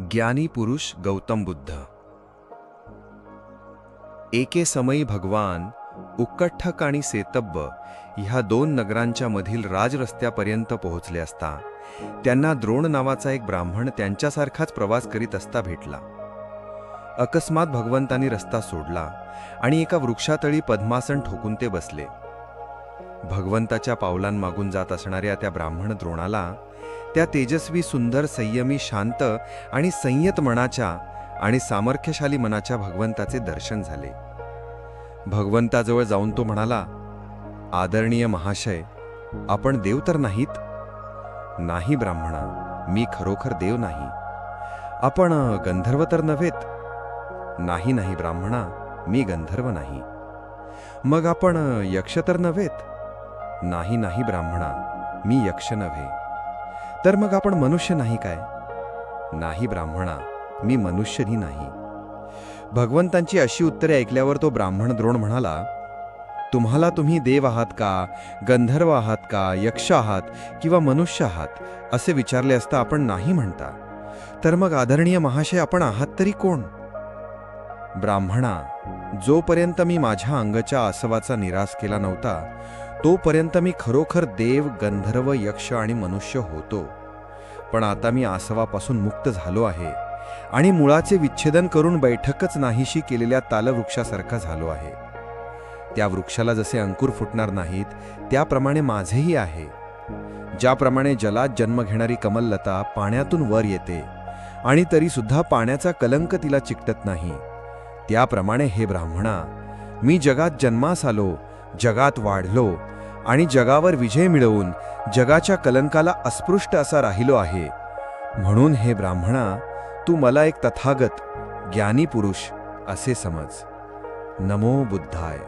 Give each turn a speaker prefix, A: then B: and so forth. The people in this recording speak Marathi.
A: ज्ञानी पुरुष गौतम बुद्ध. एके समयी भगवान उक्कठक आणि सेतब्ब ह्या दोन नगरांच्या मधील राजरस्त्यापर्यंत पोहोचले असता त्यांना द्रोण नावाचा एक ब्राह्मण त्यांच्यासारखाच प्रवास करीत असता भेटला. अकस्मात भगवंतांनी रस्ता सोडला आणि एका वृक्षातळी पद्मासन ठोकून ते बसले. भगवंताच्या पावलांमागून जात असणाऱ्या त्या ब्राह्मण द्रोणाला त्या तेजस्वी सुंदर संयमी शांत आणि संयत मनाच्या आणि सामर्थ्यशाली मनाच्या भगवंताचे दर्शन झाले. भगवंताजवळ जाऊन तो म्हणाला आदरणीय महाशय आपण देव तर नाहीत? नाही ब्राह्मणा मी खरोखर देव नाही. आपण गंधर्व तर नव्हेत? नाही नाही ब्राह्मणा मी गंधर्व नाही. मग आपण यक्ष तर नव्हेत? नाही नाही ब्राह्मणा मी यक्ष नव्हे. तर मग आपण मनुष्य नाही काय? नाही ब्राह्मणा मी मनुष्यही नाही. भगवंतांची अशी उत्तरे ऐकल्यावर तो ब्राह्मण द्रोण म्हणाला तुम्हाला तुम्ही देव आहात का गंधर्व आहात का यक्ष आहात किंवा मनुष्य आहात असे विचारले असता आपण नाही म्हणता. तर मग आदरणीय महाशय आपण आहात तरी कोण? ब्राह्मणा जोपर्यंत मी माझ्या अंगच्या आसवाचा निराश केला नव्हता तोपर्यंत मी खरोखर देव गंधर्व यक्ष आणि मनुष्य होतो. पण आता मी आसवापासून मुक्त झालो आहे आणि मुळाचे विच्छेदन करून बैठकच नाहीशी केलेल्या तालवृक्षासारखा झालो आहे. त्या वृक्षाला जसे अंकुर फुटणार नाहीत त्याप्रमाणे माझेही आहे. ज्याप्रमाणे जलात जन्म घेणारी कमललता पाण्यातून वर येते आणि तरीसुद्धा पाण्याचा कलंक तिला चिकटत नाही. त्याप्रमाणे हे ब्राह्मणा मी जगात जन्मास आलो जगात वाढलो आणि जगावर विजय मिळवून जगाच्या कलंकाला अस्पृष्ट असा राहिलो आहे. म्हणून हे ब्राह्मणा तू मला एक तथागत ज्ञानी पुरुष असे समज. नमो बुद्धाय.